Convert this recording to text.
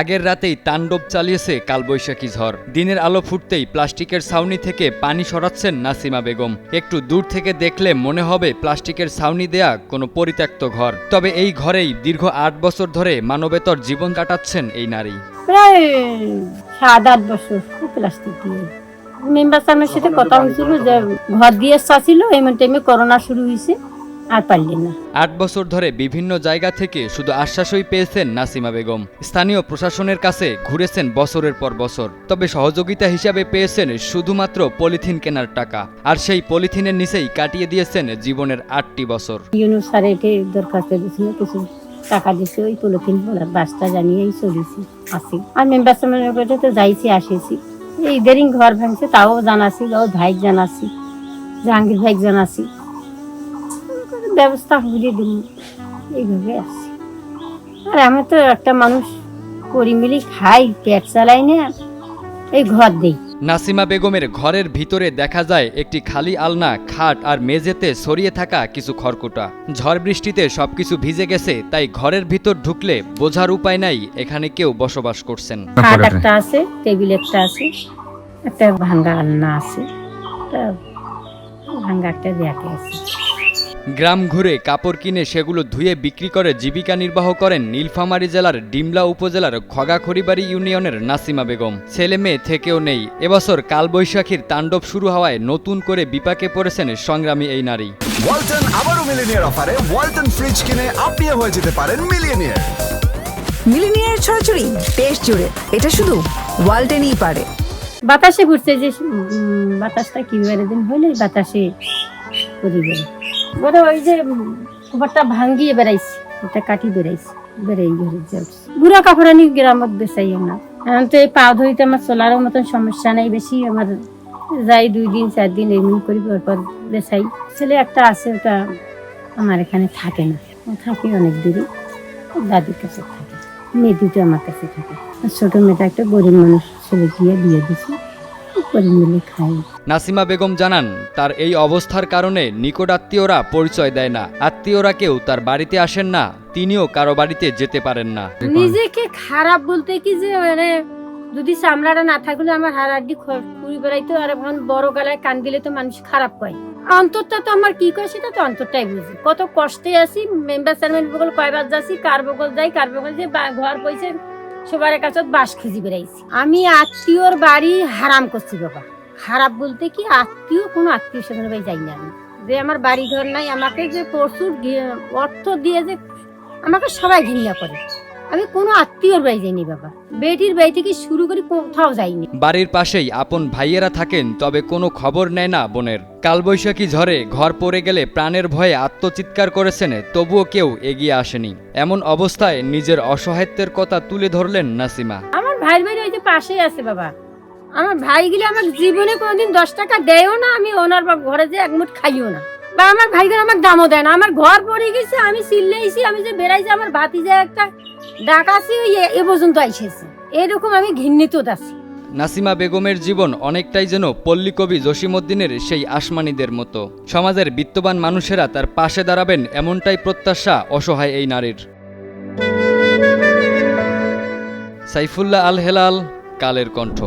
আগের রাতেই তাণ্ডব চালিয়েছে কালবৈশাখী ঝড়। দিনের আলো ফুটতেই প্লাস্টিকের ছাউনি থেকে পানি সরাচ্ছেন নাসিমা বেগম। একটু দূর থেকে দেখলে মনে হবে প্লাস্টিকের ছাউনি দেয়া কোনো পরিত্যক্ত ঘর। তবে এই ঘরেই দীর্ঘ আট বছর ধরে মানবেতর জীবন কাটাচ্ছেন এই নারী। প্রায় সাত আট বছর কথা হয়েছিল যে ঘর দিয়ে ছিল এমন টাইমে করোনা শুরু হয়েছে। আর পারলি না। আট বছর ধরে বিভিন্ন জায়গা থেকে শুধু আশ্বাসই পেয়েছেন নাসিমা বেগম। স্থানীয় প্রশাসনের কাছে ঘুরেছেন বছরের পর বছর। তবে সহযোগিতা হিসাবে পেয়েছেন শুধুমাত্র পলিথিন কেনার টাকা। আর সেই পলিথিনের নিচেই কাটিয়ে দিয়েছেন জীবনের আটটি বছর। ইউনুস স্যার এটে দরখাস্ত দিয়েছিল কিছু টাকা দিছে ওই পলিথিন বাসটা জানিয়েই চলেছি আসি। আর মেম্বার তো যাইছি আসেছি এই দেরিং ঘর ভাঙছে তাও জানাছি ও ভাই জানাছি জাহাঙ্গীর ভাই জানাছি ব্যবস্থা করে দিন এইভাবে আসছি আর আমি তো একটা মানুষ করি মিলি খাই পেট চালাই না এই ঘর দেই। নাসিমা বেগমের ঘরের ভিতরে দেখা যায় একটি খালি আলনা খাট আর মেঝেতে ছড়িয়ে থাকা কিছু খড়কুটা। ঝড় বৃষ্টিতে সবকিছু ভিজে গেছে তাই ঘরের ভিতর ঢুকলে বোঝার উপায় নাই এখানে কেউ বসবাস করছেন। খাট একটা আছে টেবিল একটা আছে একটা ভাঙ্গা আলনা আছে ভাঙ্গা একটা দেখে আছে। গ্রাম ঘুরে কাপড় কিনে সেগুলো ধুয়ে বিক্রি করে জীবিকা নির্বাহ করেন নীলফামারী জেলার ডিমলা উপজেলার খগাখড়িবাড়ি ইউনিয়নের নাসিমা বেগম। ছেলে মেয়ে থেকেও নেই। এবছর কালবৈশাখীর তাণ্ডব শুরু হওয়ায় নতুন করে বিপাকে পড়েছেন সংগ্রামী এই নারী। ওয়ালটন আবারও মিলিনিয়ার অফারে ওয়ালটন ফ্রিজ কিনে আপনিও হয়ে যেতে পারেন মিলিয়নিয়ার মিলিনিয়ার ছড়াছড়ি দেশ জুড়ে। এটা শুধু ওয়ালটেনই পারে। বাতাসে ঘুরছে যে বাতাসটা কি দিন? হইলে বাতাসে করি বলে ওই যে খবরটা ভাঙ্গিয়ে বেড়াইছি, ওটা কাটি বেড়াইছি, বেড়াই ঘরে যাচ্ছি। বুড়া কাপড় আনি গ্রামত বেচাইও না এখন তো এই পা ধরিতে আমার চলারও মতন সমস্যা নাই, বেশি আমার যাই দুই দিন, চার দিন এমনি করি পর বেচাই। ছেলে একটা আছে, ওটা আমার এখানে থাকে না। থাকে অনেক দূরে দাদির কাছে থাকে। মেয়ে দুটো আমার কাছে থাকে। আর ছোট মেয়েটা একটা গরিব মানুষ, ছেলে গিয়ে বিয়ে দিছে। করে মিলে খাই নাসিমা বেগম জানান তার এই অবস্থার কারণে নিকট আত্মীয়রা পরিচয় দেয় না। আত্মীয়রা কেউ তার বাড়িতে আসেন না তিনিও কারও বাড়িতে যেতে পারেন না। নিজেকে খারাপ বলতে কি যে মানে যদি চামড়াটা না থাকলে আমার হাড়াড্ডি খুঁড়ি বেড়াইতো আর এখন বড় গলায় কান দিলে তো মানুষ খারাপ কয়। অন্তরটা তো আমার কি কয় সেটা তো অন্তরটাই বুঝি। কত কষ্টে আছি মেম্বার চেয়ারম্যান বগল কয়বার যাচ্ছি কার বগল যাই কার বগল যে ঘর পয়সা সবার কাছে বাস খুঁজি বেড়াইছি। আমি আত্মীয়র বাড়ি হারাম করছি বাবা। খারাপ বলতে কি আত্মীয়, কোনো আত্মীয় স্বজনের বাড়ি যাই না আমি। যে আমার বাড়ি ঘর নাই, আমাকে যে প্রচুর অর্থ দিয়ে যে আমাকে সবাই ঘৃণা করে। আমি কোনো আত্মীয়র বাড়ি যাইনি বাবা। বেটির বাড়ি থেকে শুরু করে কোথাও যাইনি। বাড়ির পাশেই আপন ভাইয়েরা থাকেন তবে কোনো খবর নেয় না বোনের। কালবৈশাখী ঝড়ে ঘর পড়ে গেলে প্রাণের ভয়ে আত্মচিৎকার করেছেন তবুও কেউ এগিয়ে আসেনি। এমন অবস্থায় নিজের অসহায়ত্বের কথা তুলে ধরলেন নাসিমা। আমার ভাইয়ের বাড়ি ওই যে পাশেই আছে বাবা। আমার ভাই গেলে আমার জীবনে কোনোদিন দশ টাকা দেয়ও না আমি ওনার ঘরে যে এক মুঠ খাইও না। বা আমার ভাইদের আমার দামও দেয় না। আমার ঘর পড়ে গেছে আমি চিল্লেছি আমি যে বেড়াইছি আমার ভাতি যে একটা ডাকাছি এ পর্যন্ত আইসেছে। এরকম আমি ঘৃণিত আছি। নাসিমা বেগমের জীবন অনেকটাই যেন পল্লী কবি জসিমুদ্দিনের সেই আসমানিদের মতো। সমাজের বিত্তবান মানুষেরা তার পাশে দাঁড়াবেন এমনটাই প্রত্যাশা অসহায় এই নারীর। সাইফুল্লাহ আল হেলাল, কালের কণ্ঠ।